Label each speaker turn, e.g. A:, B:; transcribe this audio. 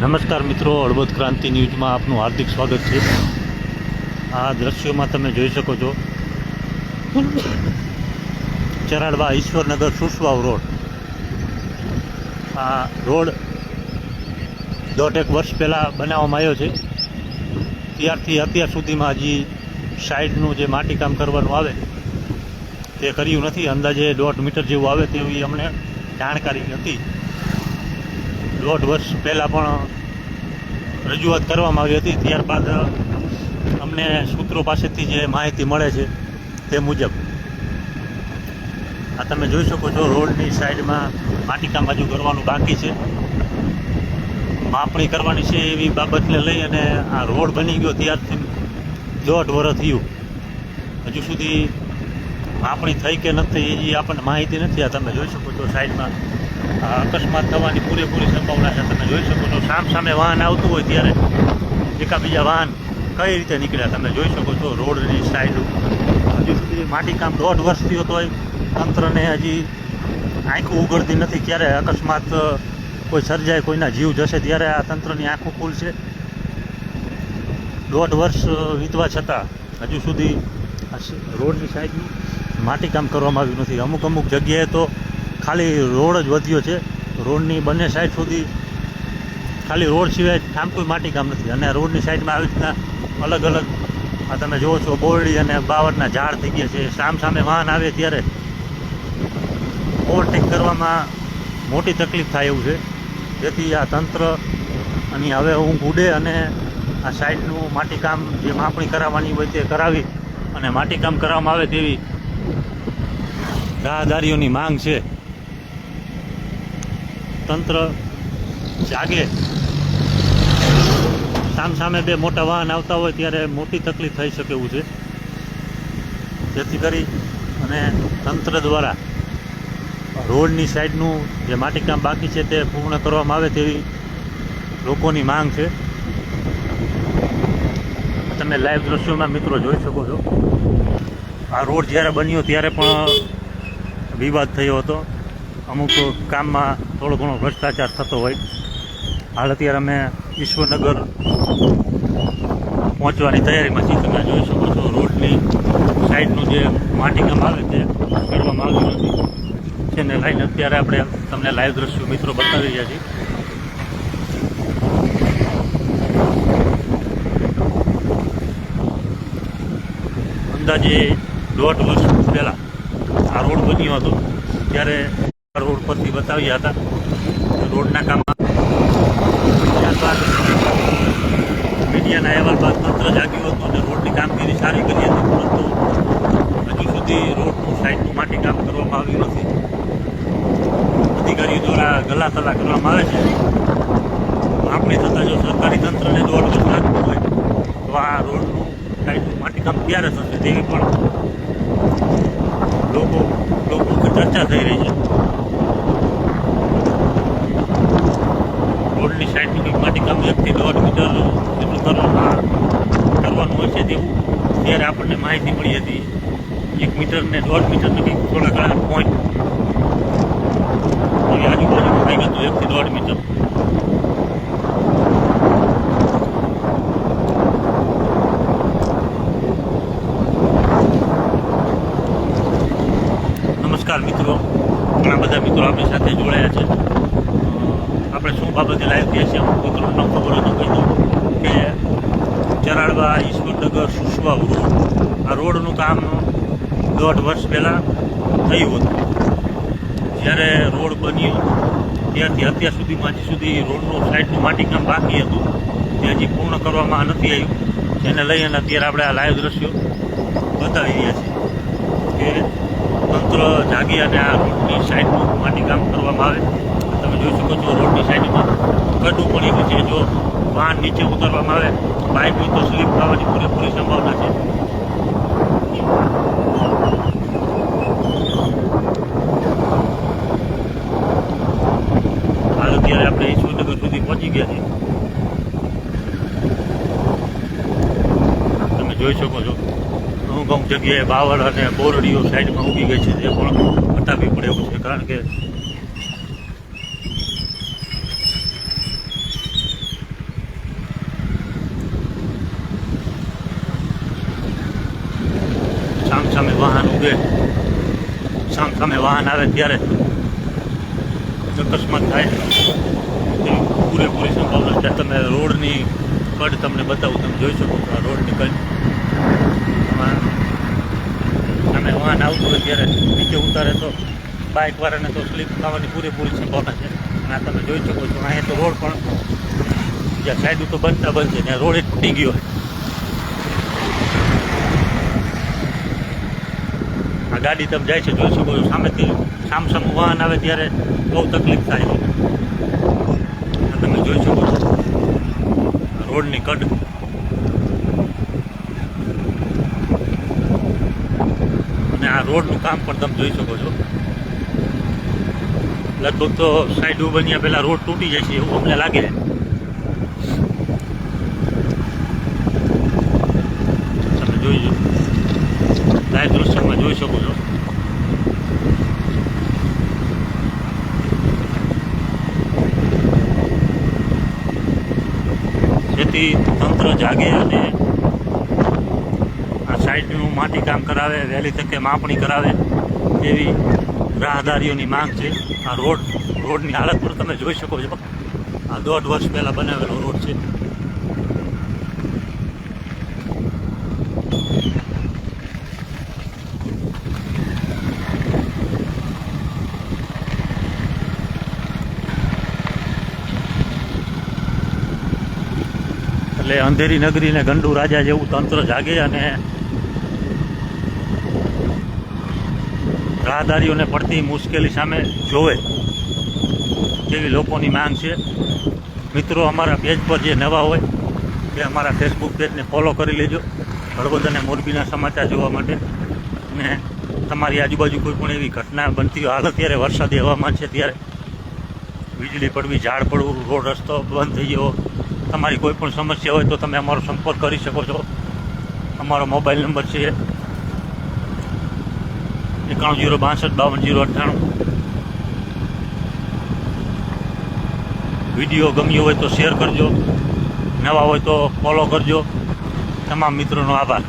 A: નમસ્કાર મિત્રો હળવદ ક્રાંતિ ન્યૂઝમાં આપનું હાર્દિક સ્વાગત છે. આ દ્રશ્યોમાં તમે જોઈ શકો છો ચરાડવા ઈશ્વરનગર સુસવાવ રોડ. આ રોડ દોઢ એક વર્ષ પહેલાં બનાવવામાં આવ્યો છે. ત્યારથી અત્યાર સુધીમાં હજી સાઈડનું જે માટીકામ કરવાનું આવે તે કર્યું નથી. અંદાજે દોઢ મીટર જેવું આવે તેવી અમને જાણકારી નથી દોઢ વર્ષ પહેલાં પણ રજૂઆત કરવામાં આવી હતી. ત્યારબાદ અમને સૂત્રો પાસેથી જે માહિતી મળે છે તે મુજબ. આ તમે જોઈ શકો છો, રોડની સાઈડમાં માટીકામ બાજુ કરવાનું બાકી છે. માપણી કરવાની છે એવી બાબતને લઈ અને આ રોડ બની ગયો ત્યારથી દોઢ વર્ષ થયું. હજુ સુધી માપણી થઈ કે નથી એ આપણને માહિતી નથી. આ તમે જોઈ શકો છો સાઈડમાં અકસ્માત થવાની પૂરેપૂરી સંભાવના છે, તમે જોઈ શકો છો. સામ સામે વાહન આવતું હોય ત્યારે એકાબીજા વાહન કઈ રીતે નીકળ્યા, તમે જોઈ શકો છો રોડની સાઈડ હજુ સુધી માટીકામ દોઢ વર્ષ થયો તોય તંત્રને હજી આંખું ઉઘડતી નથી ક્યારે અકસ્માત કોઈ સર્જાય, કોઈના જીવ જશે ત્યારે આ તંત્રની આંખો ખુલશે દોઢ વર્ષ વીતવા છતાં હજુ સુધી રોડની સાઈડનું માટીકામ કરવામાં આવ્યું નથી. અમુક અમુક જગ્યાએ તો ખાલી રોડ જ વધ્યો છે. રોડની બંને સાઈડ સુધી ખાલી રોડ સિવાય આમ કોઈ માટીકામ નથી. અને રોડની સાઈડમાં આવી રીતના અલગ અલગ આ તમે જુઓ છો, બોરડી અને બાવળના ઝાડ થઈ ગયા છે. સામ સામે વાહન આવે ત્યારે ઓવરટેક કરવામાં મોટી તકલીફ થાય એવું છે. જેથી આ તંત્ર અને હવે ઊંઘ ઉડે અને આ સાઈડનું માટીકામ જે માપણી કરાવવાની હોય તે કરાવી અને માટીકામ કરવામાં આવે તેવી રાહદારીઓની માંગ છે. તંત્ર જાગે. સામસામે બે મોટા વાહન આવતા હોય ત્યારે મોટી તકલીફ થઈ શકે એવું છે. જેથી કરી અને તંત્ર દ્વારા રોડની સાઈડનું જે માટીકામ બાકી છે તે પૂર્ણ કરવામાં આવે તેવી લોકોની માંગ છે. તમે લાઈવ દ્રશ્યોમાં મિત્રો જોઈ શકો છો. આ રોડ જ્યારે બન્યો ત્યારે પણ વિવાદ થયો હતો. અમુક કામમાં થોડો ઘણો ભ્રષ્ટાચાર થતો હોય. હાલ અત્યારે અમે ઈશ્વરનગર પહોંચવાની તૈયારીમાં છીએ. તમે જોઈ શકો છો, રોડની સાઈડનું જે માટીકામ આવે તે કરવામાં આવ્યું નથી. તેને લઈને અત્યારે આપણે તમને લાઈવ દ્રશ્યો મિત્રો બતાવી રહ્યા છીએ. અંદાજે દોઢ વર્ષ પહેલાં આ રોડ બન્યો હતો. ત્યારે રોડ પરથી બતાવ્યા હતા રોડના કામમાં ત્યારબાદ મીડિયાના અહેવાલ બાદ તંત્ર જાગ્યું હતું અને રોડની કામગીરી સારી કરી હતી, પરંતુ હજુ સુધી રોડનું સાઈડનું માટી કામ કરવામાં આવ્યું નથી. અધિકારીઓ દ્વારા ગલા સલાહ કરવામાં આવે છે. આપણી થતાં જો સરકારી તંત્રને દોઢ વર્ષ લાગતું હોય, તો આ રોડનું સાઈડનું માટીકામ ક્યારે થશે તેવી પણ લોકો લોકો ચર્ચા થઈ રહી છે. રોડની સાઈડનું કંઈક માટીકામ એકથી દોઢ મીટર જેટલું કરવાનું કરવાનું હોય છે તેવું. ત્યારે આપણને માહિતી મળી હતી. એક મીટર ને દોઢ મીટરને કંઈક થોડા ઘણા પોઈન્ટ આજુબાજુ ગયું હતું એકથી દોઢ મીટર નમસ્કાર મિત્રો ઘણા બધા મિત્રો આપણી સાથે જોડાયા છે અ, આપણે શું બાબતે લાઈવ થયા છીએ અમુક મિત્રો ન ખબર હોય તો કહી દઉં કે ચરાડવા ઈશ્વરનગર સુસવા રોડ. આ રોડનું કામ દોઢ વર્ષ પહેલાં થયું હતું. જ્યારે રોડ બન્યો, ત્યારથી અત્યાર સુધીમાં હજી સુધી રોડનું સાઈડનું માટીકામ બાકી હતું. તે હજી પૂર્ણ કરવામાં નથી આવ્યું. જેને લઈ અને અત્યારે આપણે આ લાઈવ દ્રશ્યો બતાવી રહ્યા છીએ કે તંત્ર જાગી અને આ રોડની સાઈડનું માટીકામ કરવામાં આવે. તમે જોઈ શકો છો, રોડની સાઈડમાં ગડું પડી ગયું છે. જો વાહન નીચે ઉતારવામાં આવે બાઇક હોય તો સ્લીપ થવાની પૂરેપૂરી સંભાવના છે. હાલ અત્યારે આપણે ઈશ્વરનગર સુધી પહોંચી ગયા છીએ. તમે જોઈ શકો છો. અમુક અમુક જગ્યાએ બાવળ અને બોરડીઓ સાઈડમાં ઉગી ગઈ છે તે પણ હટાવવી પડે એવું છે. કારણ કે ઉગે સામ સામે વાહન આવે ત્યારે અકસ્માત થાય. પૂરેપૂરી સંભાવના છે. તમે રોડની કડ તમને બતાવું, તમે જોઈ શકો આ રોડની કડ. તમે વાહન આવતું હોય ત્યારે નીચે ઉતારે તો બાઇક વાળાને તો સ્લીપ થવાની પૂરેપૂરી સંભાવના છે. અને આ તમે જોઈ શકો છો, અહીંયા તો રોડ પણ, જ્યાં સાઈડ તો બનતા બનશે ત્યાં રોડ જ તૂટી ગયો આ ગાડી તમે જાય છે, જોઈ શકો સામેથી સામસામ વાહન આવે ત્યારે બહુ તકલીફ થાય છે. તમે જોઈ શકો છો, રોડની કડ અને આ રોડનું કામ પણ તમે જોઈ શકો છો. લગભગ તો સાઈડ બન્યા પહેલાં રોડ તૂટી છે, એવું અમને લાગે તમે જોઈ જો લાઈવ દૃશ્યમાં જોઈ શકો છો. જેથી તંત્ર જાગે અને આ સાઈડનું માટીકામ કરાવે વહેલી તકે માપણી કરાવે એવી રાહદારીઓની માંગ છે. આ રોડ, રોડની હાલત પણ તમે જોઈ શકો છો. આ દોઢ વર્ષ પહેલાં બનાવેલો રોડ છે. એટલે અંધેરી નગરીને ગંડુ રાજા જેવું તંત્ર જાગે અને રાહદારીઓને પડતી મુશ્કેલી સામે જોવે તેવી લોકોની માંગ છે. મિત્રો, અમારા પેજ પર જે નવા હોય તે અમારા ફેસબુક પેજને ફોલો કરી લેજો. હળવદ અને મોરબીના સમાચાર જોવા માટે. અને તમારી આજુબાજુ કોઈ પણ એવી ઘટના બનતી હોય, હાલ અત્યારે વરસાદી હવામાન છે ત્યારે વીજળી પડવી, ઝાડ પડવું, રોડ રસ્તો બંધ થઈ ગયો તમારી કોઈ પણ સમસ્યા હોય તો તમે અમારો સંપર્ક કરી શકો છો. અમારો મોબાઈલ નંબર છે એકાણું જીરો બાસઠ બાવન જીરો અઠ્ઠાણું. વીડિયો ગમ્યો હોય તો શેર કરજો. નવા હોય તો ફોલો કરજો. તમામ મિત્રોનો આભાર.